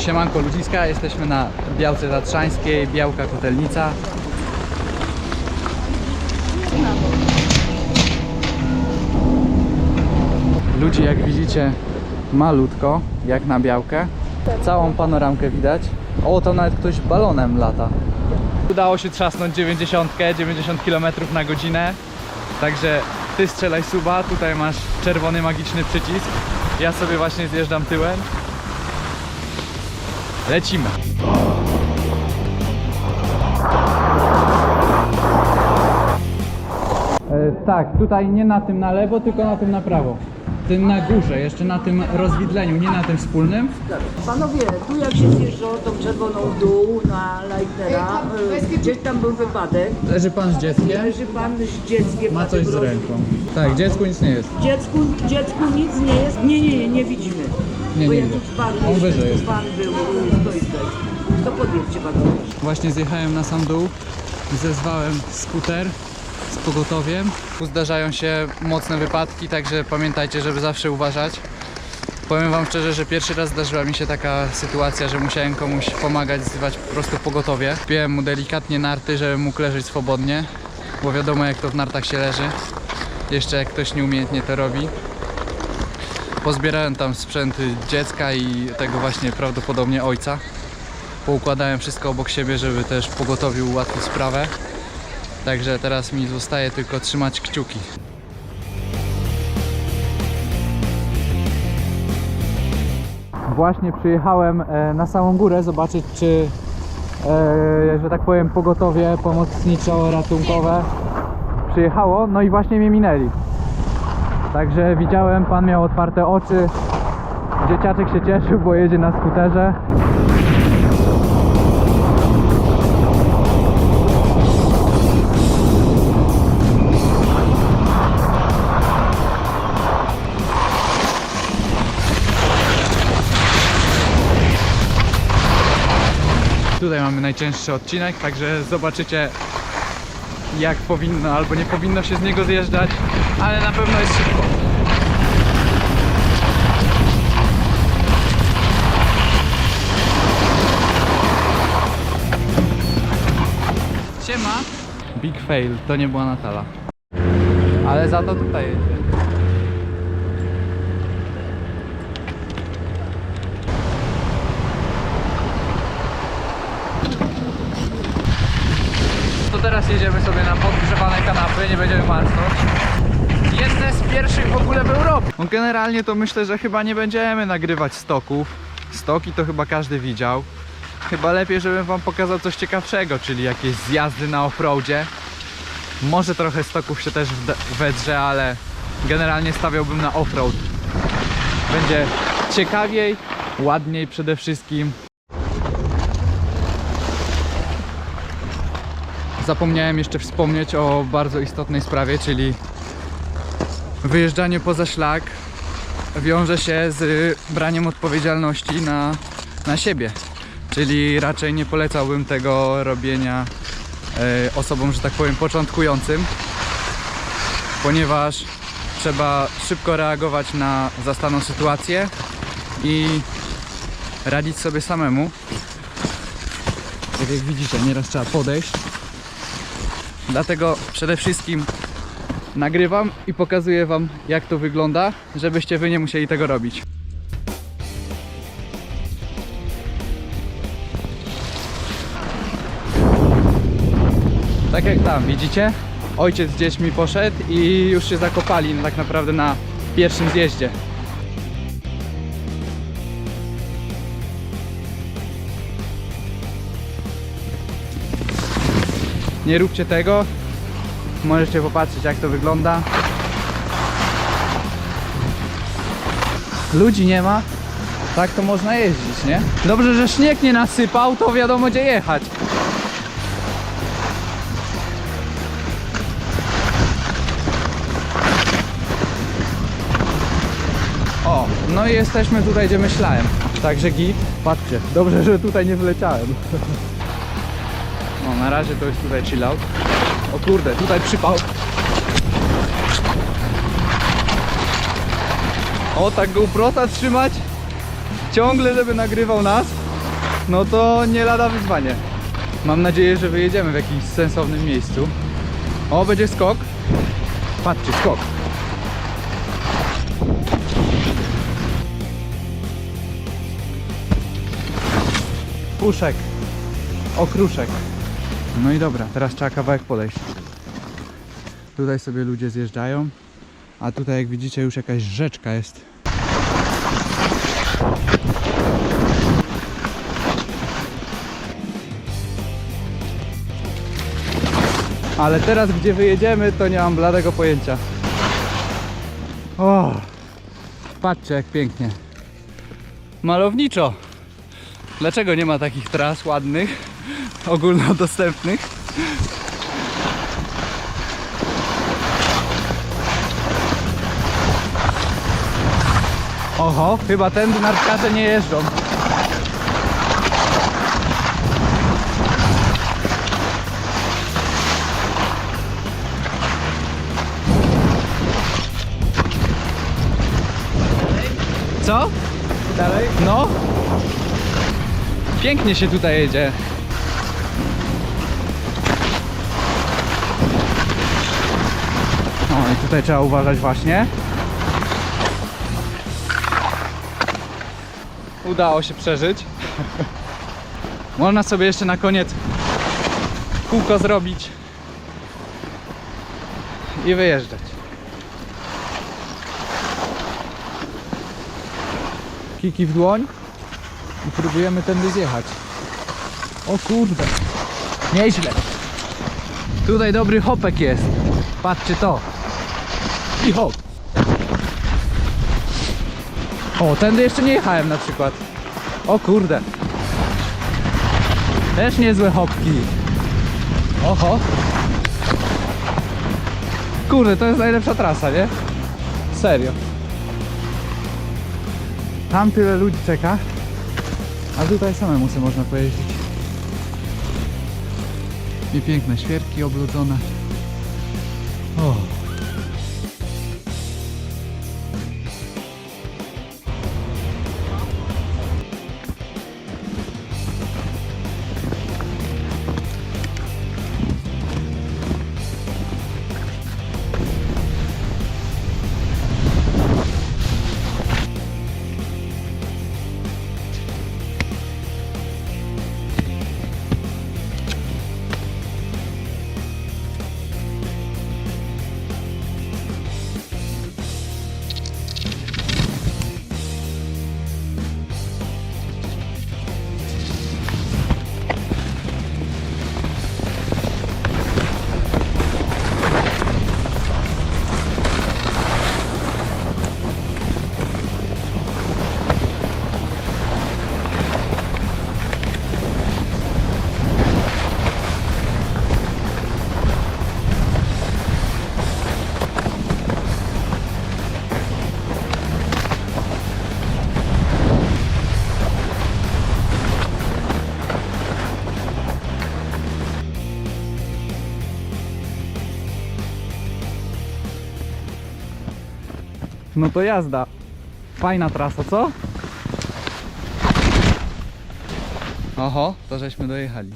Siemanko Ludziska, jesteśmy na Białce Tatrzańskiej, Białka Kotelnica. Ludzi jak widzicie malutko, jak na Białkę. Całą panoramkę widać. O, tam nawet ktoś balonem lata. Udało się trzasnąć 90, 90 km na godzinę. Także ty strzelaj suba, tutaj masz czerwony magiczny przycisk. Ja sobie właśnie zjeżdżam tyłem. Lecimy. E, tak, tutaj nie na tym na lewo, tylko na tym na prawo. Tym na górze, jeszcze na tym rozwidleniu, nie na tym wspólnym. Panowie, tu jak się zjeżdżało tą czerwoną w dół na Leitnera, y, gdzieś tam był wypadek. Leży pan z dzieckiem, Leży pan z dzieckiem. ma na coś tym z roz- ręką. Tak, dziecku nic nie jest. Dziecku, dziecku nic nie jest. Nie, nie, nie, widzimy. Nie, Bo nie pan, On wyżej jest. pan był, stoi. To podjedźcie panowie. Właśnie zjechałem na sam dół, zezwałem skuter z pogotowiem. Tu zdarzają się mocne wypadki, także pamiętajcie, żeby zawsze uważać. Powiem wam szczerze, że pierwszy raz zdarzyła mi się taka sytuacja, że musiałem komuś pomagać zzywać po prostu pogotowie. Wpiłem mu delikatnie narty, żeby mógł leżeć swobodnie, bo wiadomo jak to w nartach się leży. Jeszcze jak ktoś nieumiejętnie to robi. Pozbierałem tam sprzęt dziecka i tego właśnie prawdopodobnie ojca poukładałem wszystko obok siebie, żeby też pogotowiu ułatwić sprawę. Także teraz mi zostaje tylko trzymać kciuki. Właśnie przyjechałem e, na samą górę zobaczyć, czy, e, że tak powiem, pogotowie pomocniczo-ratunkowe przyjechało, no i właśnie mnie minęli. Także widziałem, pan miał otwarte oczy, dzieciaczek się cieszył, bo jedzie na skuterze. Tutaj mamy najcięższy odcinek, także zobaczycie jak powinno albo nie powinno się z niego zjeżdżać, ale na pewno jest szybko. Siema. Big fail, to nie była Natala. Ale za to tutaj jedzie. To teraz jedziemy sobie na podgrzewane kanapy, nie będziemy marznąć. Jedne z pierwszych w ogóle w Europie. No generalnie to myślę, że chyba nie będziemy nagrywać stoków. Stoki to chyba każdy widział. Chyba lepiej, żebym wam pokazał coś ciekawszego, czyli jakieś zjazdy na offroadzie. Może trochę stoków się też wedrze, ale generalnie stawiałbym na offroad. Będzie ciekawiej, ładniej przede wszystkim. Zapomniałem jeszcze wspomnieć o bardzo istotnej sprawie, czyli wyjeżdżanie poza szlak wiąże się z braniem odpowiedzialności na, na siebie. Czyli raczej nie polecałbym tego robienia e, osobom, że tak powiem, początkującym, ponieważ trzeba szybko reagować na zastaną sytuację i radzić sobie samemu. Tak jak widzicie, nieraz trzeba podejść. Dlatego przede wszystkim nagrywam i pokazuję Wam, jak to wygląda, żebyście Wy nie musieli tego robić. Tak jak tam, widzicie? Ojciec z dziećmi poszedł i już się zakopali tak naprawdę na pierwszym zjeździe. Nie róbcie tego. Możecie popatrzeć jak to wygląda. Ludzi nie ma. Tak to można jeździć, nie? Dobrze, że śnieg nie nasypał, to wiadomo gdzie jechać. O, no i jesteśmy tutaj, gdzie myślałem. Także git. Patrzcie, dobrze, że tutaj nie wleciałem. No, na razie to jest tutaj chill out. O kurde, tutaj przypał. O, tak GoProta trzymać. Ciągle, żeby nagrywał nas. no to nie lada wyzwanie. Mam nadzieję, że wyjedziemy w jakimś sensownym miejscu. O, będzie skok. Patrzcie, skok. Puszek. Okruszek. No i dobra, teraz trzeba kawałek podejść. Tutaj sobie ludzie zjeżdżają, a tutaj jak widzicie już jakaś rzeczka jest. Ale teraz gdzie wyjedziemy to nie mam bladego pojęcia. O, patrzcie jak pięknie. Malowniczo. Dlaczego nie ma takich tras ładnych, ogólnodostępnych? Oho, chyba tędy narciarze nie jeżdżą. Co? Dalej? No. Pięknie się tutaj jedzie. O i tutaj trzeba uważać właśnie. Udało się przeżyć. Można sobie jeszcze na koniec kółko zrobić i wyjeżdżać. Kiki w dłoń i próbujemy tędy zjechać. O kurde, nieźle. Tutaj dobry hopek jest. Patrzcie to. I hop. O, tędy jeszcze nie jechałem na przykład. O kurde. Też niezłe hopki. Oho. Kurde, to jest najlepsza trasa, nie? Serio. Tam tyle ludzi czeka. A tutaj samemu sobie można pojeździć. I piękne świerki oblodzone. O. No to jazda. Fajna trasa, co? Oho, to żeśmy dojechali.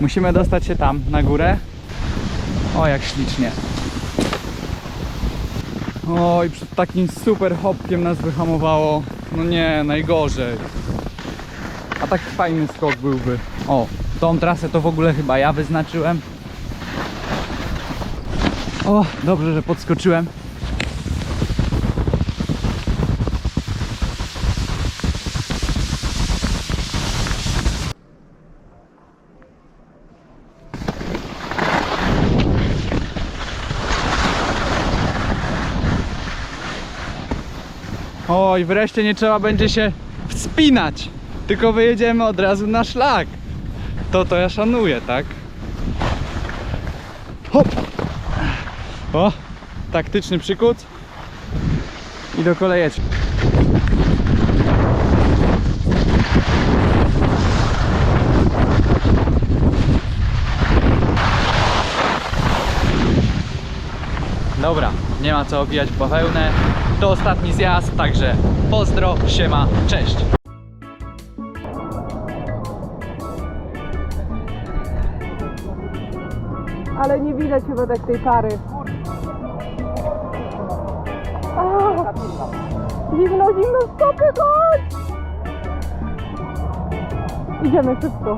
Musimy dostać się tam, na górę. O, jak ślicznie. Oj, przed takim super hopkiem nas wyhamowało. No nie, najgorzej. A taki fajny skok byłby. O, tą trasę to w ogóle chyba ja wyznaczyłem. O, dobrze, że podskoczyłem. Oj, wreszcie nie trzeba będzie się wspinać, tylko wyjedziemy od razu na szlak. To to ja szanuję, tak? Hop! O, taktyczny przykut i do kolejeczki. Dobra, nie ma co obijać bawełnę. To ostatni zjazd, także pozdro, siema, cześć. Ale nie widać chyba tak tej pary. Zimno, zimno, stopy, chodź! Idziemy szybko.